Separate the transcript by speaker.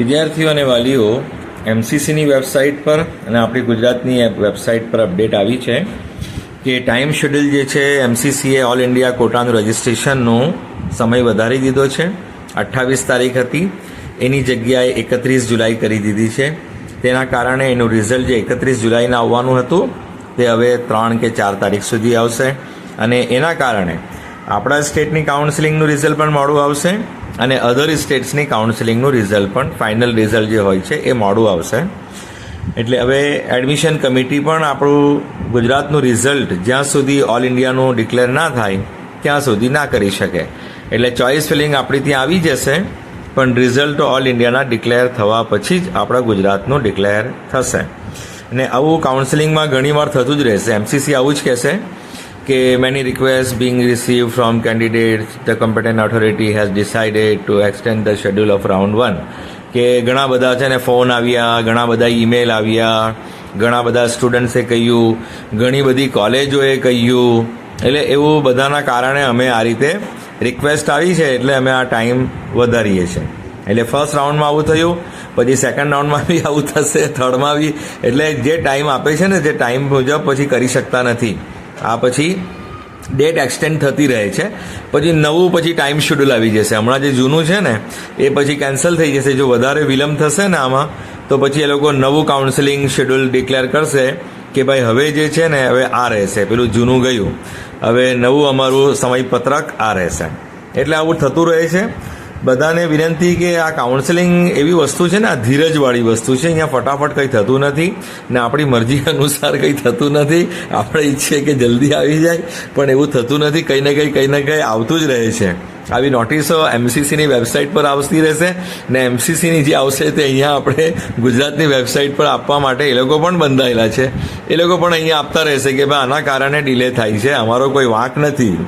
Speaker 1: વિદ્યાર્થીઓ અને વાલીઓ એમસીસીની વેબસાઇટ પર અને આપણી ગુજરાતની વેબસાઇટ પર અપડેટ આવી છે કે ટાઈમ શેડ્યુલ જે છે એમસીસીએ ઓલ ઇન્ડિયા કોટાનું રજિસ્ટ્રેશનનો સમય વધારી દીધો છે. અઠ્ઠાવીસ તારીખ હતી. એની જગ્યાએ એકત્રીસ જુલાઈ કરી દીધી છે. તેના કારણે એનું રિઝલ્ટ જે એકત્રીસ જુલાઈને આવવાનું હતું, તે હવે ત્રણ કે ચાર તારીખ સુધી આવશે. અને એના કારણે આપણા સ્ટેટની કાઉન્સિલિંગનું રિઝલ્ટ પણ મોડું આવશે. અને અધર સ્ટેટ્સની કાઉન્સિલિંગનું રિઝલ્ટ પણ ફાઇનલ રિઝલ્ટ જે હોય છે, એ મોડું આવશે. એટલે હવે એડમિશન કમિટી પણ આપણું ગુજરાતનું રિઝલ્ટ જ્યાં સુધી ઓલ ઇન્ડિયાનું ડિક્લેર ના થાય, ત્યાં સુધી ના કરી શકે. એટલે ચોઇસ ફિલિંગ આપણી ત્યાં આવી જશે, પણ રિઝલ્ટ ઓલ ઇન્ડિયાના ડિક્લેર થવા પછી જ આપણા ગુજરાતનું ડિક્લેર થશે. અને આવું કાઉન્સિલિંગમાં ઘણીવાર થતું જ રહેશે. એમસીસી આવું જ કહેશે. કે many request being receive from candidate the competent authority has decided to extend the schedule of round one કે ઘણા બધા છે ને ફોન આવ્યા, ઘણા બધા ઈમેલ આવ્યા, ઘણા બધા સ્ટુડન્ટ્સે કહ્યું, ઘણી બધી કોલેજોએ કહ્યું. એટલે એવું બધાના કારણે અમે આ રીતે રિક્વેસ્ટ આવી છે, એટલે અમે આ ટાઈમ વધારીએ છીએ. એટલે ફર્સ્ટ રાઉન્ડમાં આવું થયું, પછી સેકન્ડ રાઉન્ડમાં બી આવું થશે થર્ડમાં બી. એટલે જે ટાઈમ આપે છે ને, જે ટાઈમ મુજબ પછી કરી શકતા નથી. આ પછી ડેટ એક્સટેન્ડ થતી રહે છે. પછી નવું પછી ટાઈમ શેડ્યુલ આવી જશે. હમણાં જે જૂનું છે ને, એ પછી કેન્સલ થઈ જશે. જો વધારે વિલંબ થશે ને આમાં, તો પછી એ લોકો નવું કાઉન્સેલિંગ શેડ્યુલ ડિક્લેર કરશે કે ભાઈ હવે જે છે ને, હવે આ રહેશે. પેલું જૂનું ગયું. હવે નવું અમારું સમયપત્રક આ રહેશે. એટલે આવું થતું રહે છે. બધાને વિનંતી કે આ કાઉન્સેલિંગ એવી વસ્તુ છે ને, આ ધીરજવાળી વસ્તુ છે. અહીંયા ફટાફટ કંઈ થતું નથી ને આપણી મરજી અનુસાર કંઈ થતું નથી. આપણે ઈચ્છીએ કે જલ્દી આવી જાય, પણ એવું થતું નથી. કંઈ ને કંઈ કંઈ ને કંઈ આવતું જ રહે છે. આવી નોટિસો એમસીસીની વેબસાઇટ પર આવતી રહેશે ને એમસીસીની જે આવશે તે અહીંયા આપણે ગુજરાતની વેબસાઇટ પર આપવા માટે એ લોકો પણ બંધાયેલા છે. એ લોકો પણ અહીંયા આપતા રહેશે કે ભાઈ આના કારણે ડિલે થાય છે, અમારો કોઈ વાંક નથી.